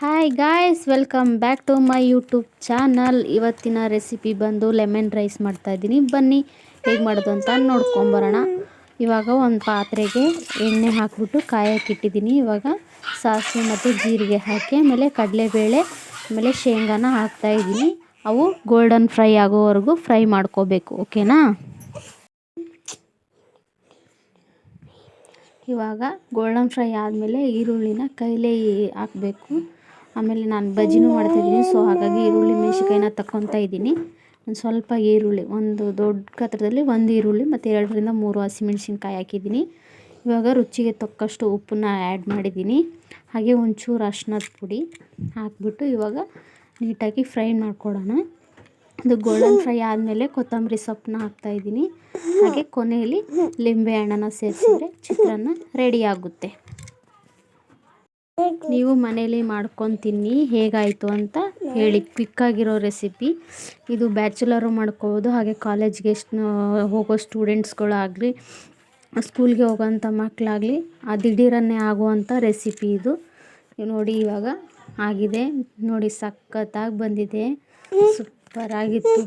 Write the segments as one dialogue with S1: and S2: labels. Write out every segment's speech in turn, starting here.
S1: Hi guys welcome back to my YouTube channel ಇವತ್ತಿನ recipe ಬಂದು lemon rice ಮಾಡ್ತಾ ಇದ್ದೀನಿ. ಬನ್ನಿ, ಹೇಗೆ ಮಾಡೋದು ಅಂತ ನೋಡ್ಕೊಂಬರೋಣ ಇವಾಗ ಒಂದು ಪಾತ್ರೆಗೆ ಎಣ್ಣೆ ಹಾಕ್ಬಿಟ್ಟು ಕಾಯಕ್ಕಿಟ್ಟಿದ್ದೀನಿ ಇವಾಗ ಸಾಸಿವೆ ಮತ್ತು ಜೀರಿಗೆ ಹಾಕಿ, ಆಮೇಲೆ ಕಡಲೆಬೇಳೆ, ಆಮೇಲೆ ಶೇಂಗಾನ ಹಾಕ್ತಾ ಇದ್ದೀನಿ. ಅವು ಗೋಲ್ಡನ್ ಫ್ರೈ ಆಗೋವರೆಗೂ ಫ್ರೈ ಮಾಡ್ಕೋಬೇಕು, ಓಕೆನಾ? ಇವಾಗ ಗೋಲ್ಡನ್ ಫ್ರೈ ಆದಮೇಲೆ ಈರುಳ್ಳಿನ ಕೈಲೇ ಹಾಕಬೇಕು. ಆಮೇಲೆ ನಾನು ಬಜ್ಜಿನೂ ಮಾಡ್ತಾಯಿದ್ದೀನಿ ಸೊ ಹಾಗಾಗಿ ಈರುಳ್ಳಿ ಮೆಣಸಿನ್ಕಾಯಿನ ತಗೊತಾ ಇದ್ದೀನಿ. ಒಂದು ಸ್ವಲ್ಪ ಈರುಳ್ಳಿ, ಒಂದು ದೊಡ್ಡ ಗಾತ್ರದಲ್ಲಿ ಒಂದು ಈರುಳ್ಳಿ ಮತ್ತು ಎರಡರಿಂದ ಮೂರು ಹಸಿಮೆಣ್ಸಿನ್ಕಾಯಿ ಹಾಕಿದ್ದೀನಿ. ಇವಾಗ ರುಚಿಗೆ ತಕ್ಕಷ್ಟು ಉಪ್ಪನ್ನ ಆ್ಯಡ್ ಮಾಡಿದ್ದೀನಿ. ಹಾಗೆ ಒಂಚೂರು ಅರ್ಶಿನದ ಪುಡಿ ಹಾಕ್ಬಿಟ್ಟು ಇವಾಗ ನೀಟಾಗಿ ಫ್ರೈ ಮಾಡ್ಕೊಡೋಣ. ಅದು ಗೋಲ್ಡನ್ ಫ್ರೈ ಆದಮೇಲೆ ಕೊತ್ತಂಬರಿ ಸೊಪ್ಪನ್ನ ಹಾಕ್ತಾಯಿದ್ದೀನಿ ಹಾಗೆ ಕೊನೆಯಲ್ಲಿ ಲಿಂಬೆ ಹಣ್ಣನ್ನು ಸೇರಿಸಿದ್ರೆ ಚಿತ್ರಾನ್ನ ರೆಡಿ ಆಗುತ್ತೆ. ನೀವು ಮನೇಲಿ ಮಾಡ್ಕೊಂಡು ತಿನ್ನಿ ಹೇಗಾಯಿತು ಅಂತ ಹೇಳಿ ಕ್ವಿಕ್ಕಾಗಿರೋ ರೆಸಿಪಿ ಇದು ಬ್ಯಾಚುಲರು ಮಾಡ್ಕೋಬೋದು, ಹಾಗೆ ಕಾಲೇಜ್ಗೆ ಹೋಗೋ ಸ್ಟೂಡೆಂಟ್ಸ್ಗಳಾಗಲಿ ಸ್ಕೂಲ್ಗೆ ಹೋಗೋಂಥ ಮಕ್ಕಳಾಗಲಿ ಆ ದಿಢೀರನ್ನೇ ಆಗುವಂಥ ರೆಸಿಪಿ ಇದು. ನೋಡಿ ಇವಾಗ ಆಗಿದೆ. ನೋಡಿ ಸಖತ್ತಾಗಿ ಬಂದಿದೆ. ಸೂಪರಾಗಿತ್ತು.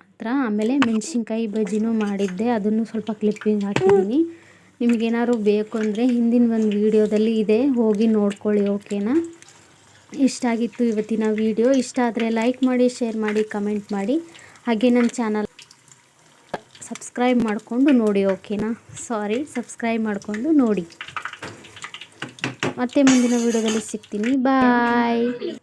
S1: ಮಾತ್ರ ಆಮೇಲೆ ಮೆಣಸಿನ್ಕಾಯಿ ಬಜ್ಜಿನೂ ಮಾಡಿದ್ದೆ. ಅದನ್ನು ಸ್ವಲ್ಪ ಕ್ಲಿಪ್ಪಿಂಗ್ ಹಾಕಿದ್ದೀನಿ. ನಿಮಗೇನಾದ್ರು ಬೇಕು ಅಂದರೆ ಹಿಂದಿನ ಒಂದು ವೀಡಿಯೋದಲ್ಲಿ ಇದೆ, ಹೋಗಿ ನೋಡ್ಕೊಳ್ಳಿ, ಓಕೆನಾ? ಇಷ್ಟ ಆಗಿತ್ತು ಇವತ್ತಿನ ವೀಡಿಯೋ. ಇಷ್ಟ ಆದರೆ ಲೈಕ್ ಮಾಡಿ, ಶೇರ್ ಮಾಡಿ, ಕಮೆಂಟ್ ಮಾಡಿ. ಹಾಗೆ ನನ್ನ ಚಾನಲ್ ಸಬ್ಸ್ಕ್ರೈಬ್ ಮಾಡಿಕೊಂಡು ನೋಡಿ, ಓಕೆನಾ? ಸಾರಿ, ಸಬ್ಸ್ಕ್ರೈಬ್ ಮಾಡಿಕೊಂಡು ನೋಡಿ. ಮತ್ತೆ ಮುಂದಿನ ವೀಡಿಯೋದಲ್ಲಿ ಸಿಗ್ತೀನಿ. ಬಾಯ್.